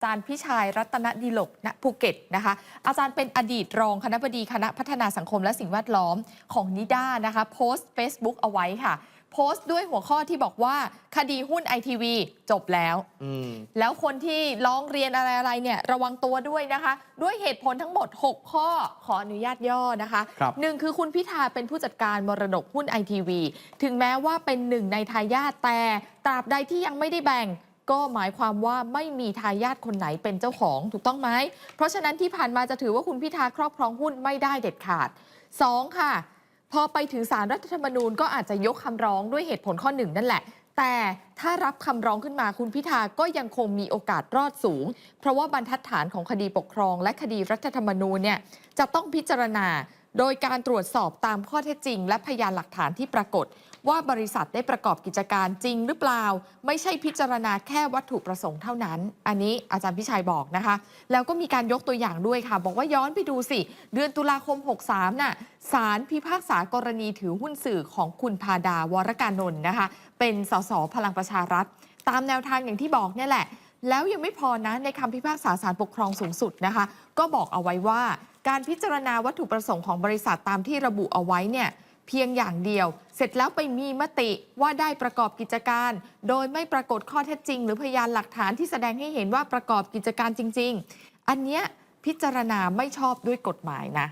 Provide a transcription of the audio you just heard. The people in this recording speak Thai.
อาจารย์พิชัยรัตนดิลกณภูเก็ตนะคะ อาจารย์เป็นอดีตรองคณะบดีคณะพัฒนาสังคมและสิ่งแวดล้อมของนิด้านะคะโพสต์ Facebook เอาไว้ค่ะ โพสต์ด้วยหัวข้อที่บอกว่าคดีหุ้นไอทีวีจบแล้วอืมแล้วคนที่ร้องเรียนอะไรๆเนี่ยระวังตัวด้วยนะคะ ด้วยเหตุผลทั้งหมด 6 ข้อขออนุญาตย่อนะคะครับหนึ่งคือคุณพิธาเป็นผู้จัดการมรดกหุ้นไอทีวีถึงแม้ว่าเป็นหนึ่งในทายาทแต่ตราบใดที่ยังไม่ได้แบ่ง ก็หมายความว่าไม่มีทายาทคนไหนเป็นเจ้าของถูกต้องไหม เพราะฉะนั้นที่ผ่านมาจะถือว่าคุณพิธาครอบครองหุ้นไม่ได้เด็ดขาด 2 ค่ะ พอไปถึงสารรัฐธรรมนูญก็อาจจะยกคำร้องด้วยเหตุผลข้อหนึ่งนั่นแหละ แต่ถ้ารับคำร้องขึ้นมาคุณพิธาก็ยังคงมีโอกาสรอดสูง เพราะว่าบรรทัดฐานของคดีปกครอง และคดีรัฐธรรมนูญเนี่ยจะต้องพิจารณา โดยการตรวจสอบตามข้อเท็จจริง และพยานหลักฐานที่ปรากฏ ว่าบริษัทได้ประกอบกิจการจริงหรือเปล่า ไม่ใช่พิจารณาแค่วัตถุประสงค์เท่านั้น อันนี้อาจารย์พิชัยบอกนะคะ แล้วก็มีการยกตัวอย่างด้วยค่ะ บอกว่าย้อนไปดูสิ เดือนตุลาคม 63 น่ะศาลพิพากษากรณีถือหุ้นสื่อของคุณพาดาวรการนนท์นะคะ เป็นสสพลังประชารัฐ ตามแนวทางอย่างที่บอกเนี่ยแหละแล้วยังไม่พอนะในคำพิพากษาศาลปกครองสูงสุดนะคะ ก็บอกเอาไว้ว่า การพิจารณาวัตถุประสงค์ของบริษัทตามที่ระบุเอาไว้เนี่ยเพียงอย่างเดียว เสร็จแล้วไปมีมติว่าได้ประกอบกิจการ โดยไม่ปรากฏข้อเท็จจริง หรือพยานหลักฐานที่แสดงให้เห็นว่าประกอบกิจการจริง ๆ อันเนี้ยพิจารณาไม่ชอบด้วยกฎหมายนะ